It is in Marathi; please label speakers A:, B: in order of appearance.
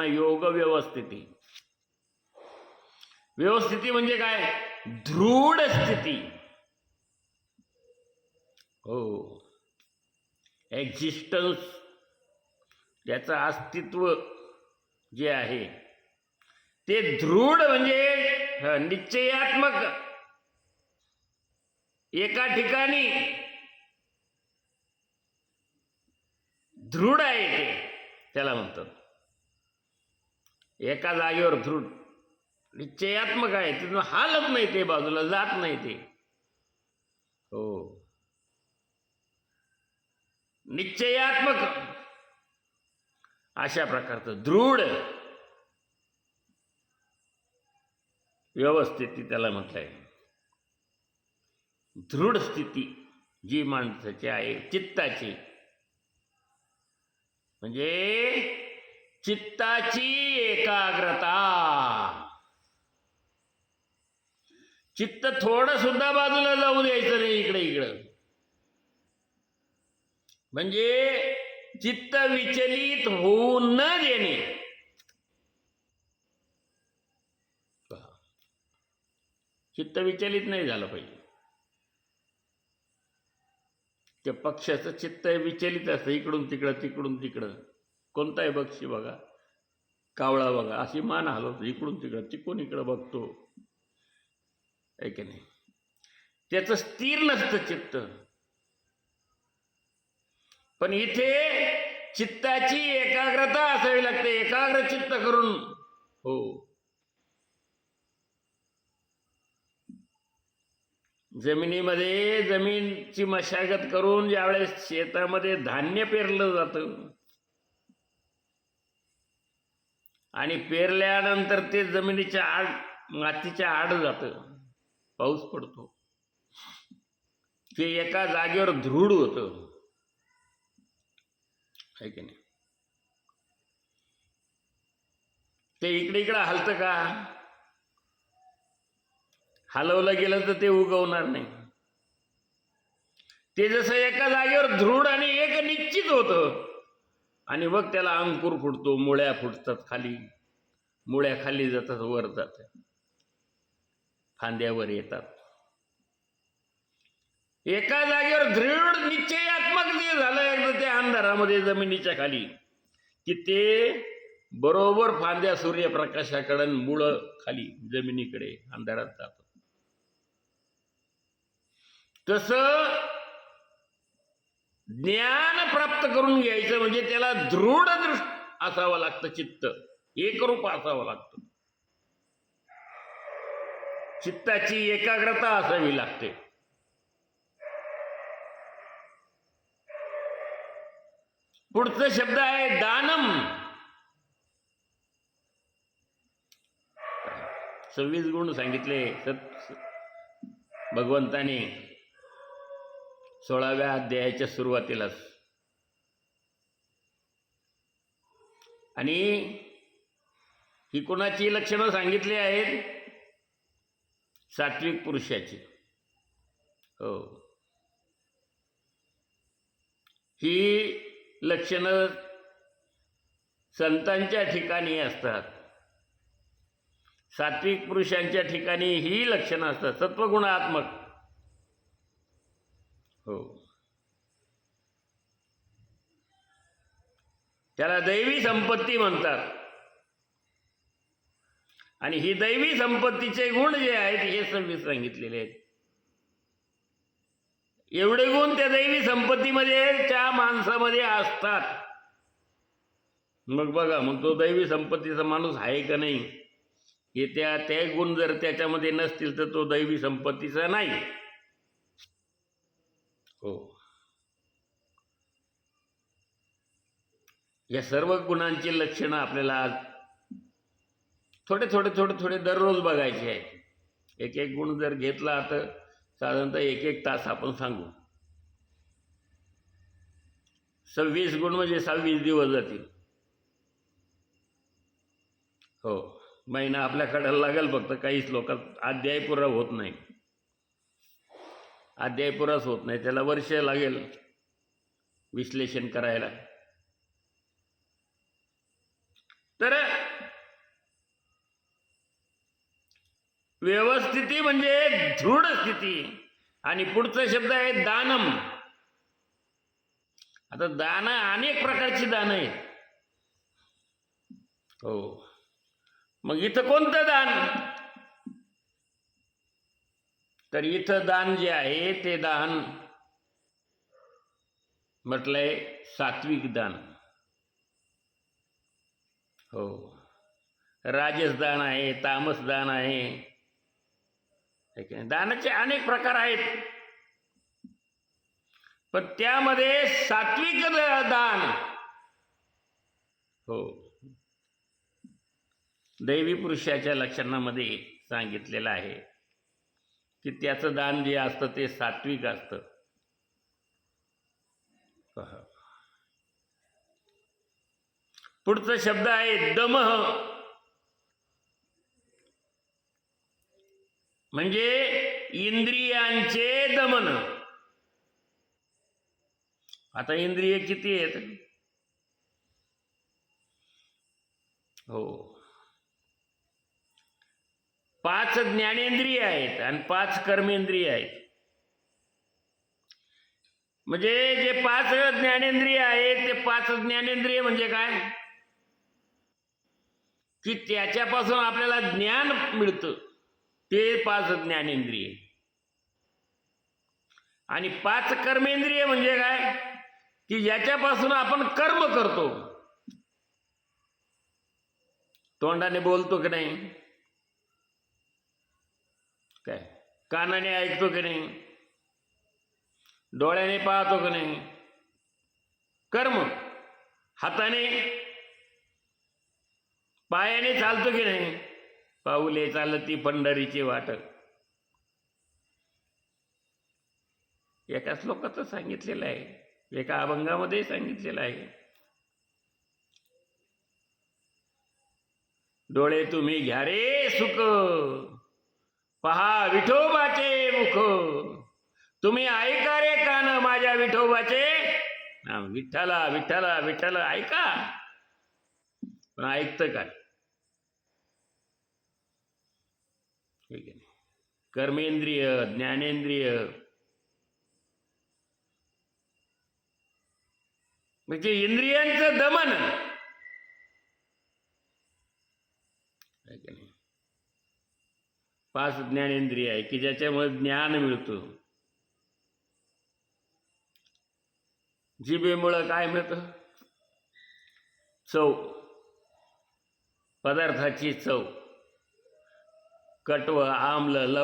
A: योग व्यवस्थिती व्यवस्थिती म्हणजे काय? दृढ स्थिती. हो. एक्झिस्टन्स त्याचं अस्तित्व जे आहे ते दृढ म्हणजे निश्चयात्मक. एका ठिकाणी दृढ आहे ते त्याला म्हणतात. एका जागेवर दृढ निश्चयात्मक आहे तिथून हालत नाही ते बाजूला जात नाही ते हो. निश्चयात्मक. अशा प्रकारचं दृढ व्यवस्थिती त्याला म्हटलंय. दृढ स्थिती जी माणसाची आहे चित्ताची. म्हणजे चित्ताची एकाग्रता. चित्त थोडं सुद्धा बाजूला जाऊ द्यायचं नाही इकडे इकडं. म्हणजे चित्त विचलित होऊ न देणे चित्त विचलित नाही झालं पाहिजे. त्या पक्षाचं चित्त विचलित असतं इकडून तिकडं तिकडून तिकडं. कोणताही बक्षी पक्षी बघा कावळा बघा अशी मान हलवतो इकडून तिकडं तिकडून इकडं बघतो. आहे की नाही? त्याचं स्थिर नसतं चित्त. पण इथे चित्ताची एकाग्रता असावी लागते एकाग्र चित्त करून. हो. जमिनीमध्ये जमीनची मशागत करून ज्यावेळेस शेतामध्ये धान्य पेरलं जातं आणि पेरल्यानंतर ते जमिनीच्या आड मातीच्या आड जातं. पाऊस पडतो. ते एका जागेवर दृढ होतं. आहे की नाही? ते इकडे इकडं हलतं का? हलवलं गेलं तर ते उगवणार नाही. ते जसं एका जागेवर दृढ आणि एक निश्चित होतं आणि मग त्याला अंकुर फुटतो मुळ्या फुटतात खाली. मुळ्या खाली जातात वर जातात. फांद्यावर येतात. एका जागेवर दृढ निश्चयात्मक जे झालं एकदा त्या अंधारामध्ये जमिनीच्या खाली की ते बरोबर फांद्या सूर्यप्रकाशाकडे मुळं खाली जमिनीकडे अंधारात जातात. तसं ज्ञान प्राप्त करून घ्यायचं म्हणजे त्याला दृढ दृष्ट असावं लागतं चित्त. एकरूप असावं लागतं. चित्ताची एकाग्रता असावी लागते. पुढचा शब्द आहे दानम. सव्वीस गुण सांगितले सत भगवंताने सोळाव्या अध्यायाच्या सुरुवातीलाच. आणि ही कोणाची लक्षणं सांगितली आहेत? सात्विक पुरुषाची. हो. ही लक्षणं संतांच्या ठिकाणी असतात. सात्विक पुरुषांच्या ठिकाणी ही लक्षणं असतात. सत्वगुणात्मक हो त्याला दैवी संपत्ती म्हणतात. आणि ही दैवी संपत्तीचे गुण जे आहेत हे सव्वीस सांगितलेले आहेत. एवढे गुण त्या दैवी संपत्तीमध्ये त्या माणसामध्ये असतात. मग बघा मग तो दैवी संपत्तीचा माणूस आहे का नाही? हे त्या ते गुण जर त्याच्यामध्ये नसतील तर तो दैवी संपत्तीचा नाही. हो. या सर्व गुणांची लक्षणं आपल्याला आज थोडे थोडे थोडे थोडे दररोज बघायचे आहेत. एक एक गुण जर घेतला तर साधारणतः एक एक तास आपण सांगू. सव्वीस गुण म्हणजे सव्वीस दिवस जातील. हो महिना आपल्याकडे लागेल फक्त काहीच लोक अध्याय पुरा होत नाही. अध्याय पुराच होत नाही त्याला वर्ष लागेल विश्लेषण करायला. तर व्यवस्थिती म्हणजे दृढ स्थिती. आणि पुढचा शब्द आहे दानम. आता दान अनेक प्रकारची दान आहेत. हो. मग इथं कोणतं दान? तर इथं दान जे आहे ते दान म्हटलंय सात्विक दान. हो. राजसदान आहे तामसदान आहे. दानाचे अनेक प्रकार आहेत. पण त्यामध्ये सात्विक दान. हो. दैवी पुरुषाच्या लक्षणामध्ये सांगितलेलं आहे की त्याचं दान जे असतं ते सात्विक असतं पहा. पुढचा शब्द आहे दमह म्हणजे इंद्रियांचे दमन. आता इंद्रिय किती आहेत? हो. पाच ज्ञानेंद्रिय आहेत आणि पाच कर्मेंद्रिय आहेत. म्हणजे जे पाच ज्ञानेंद्रिय आहेत ते पाच ज्ञानेंद्रिय म्हणजे काय? की त्याच्यापासून आपल्याला ज्ञान मिळतं. ते पाच ज्ञानेंद्रिय. आणि पाच कर्मेंद्रिय म्हणजे काय? की याच्यापासून आपण कर्म करतो. तोंडाने बोलतो की नाही? काय? कानाने ऐकतो की नाही? डोळ्याने पाहतो की नाही? कर्म. हाताने पायाने चालतो की नाही? पाऊले चालती पंढरीची वाट. एका श्लोकाचं सांगितलेलं आहे. एका अभंगामध्ये सांगितलेलं आहे. डोळे तुम्ही घ्या रे सुख. पहा विठोबाचे मुख. तुम्ही ऐका रे कान माझ्या विठोबाचे. हा, विठ्ठला विठ्ठला विठ्ठल ऐका. पण ऐकतं काय ठीक आहे कर्मेंद्रिय ज्ञानेंद्रिय. म्हणजे इंद्रियांचं दमन. पाच ज्ञानेंद्रिय आहे की ज्याच्यामुळे ज्ञान मिळतो. जिभेमुळं काय मिळतं? चव. पदार्थाची चव. कटव आम्ल लव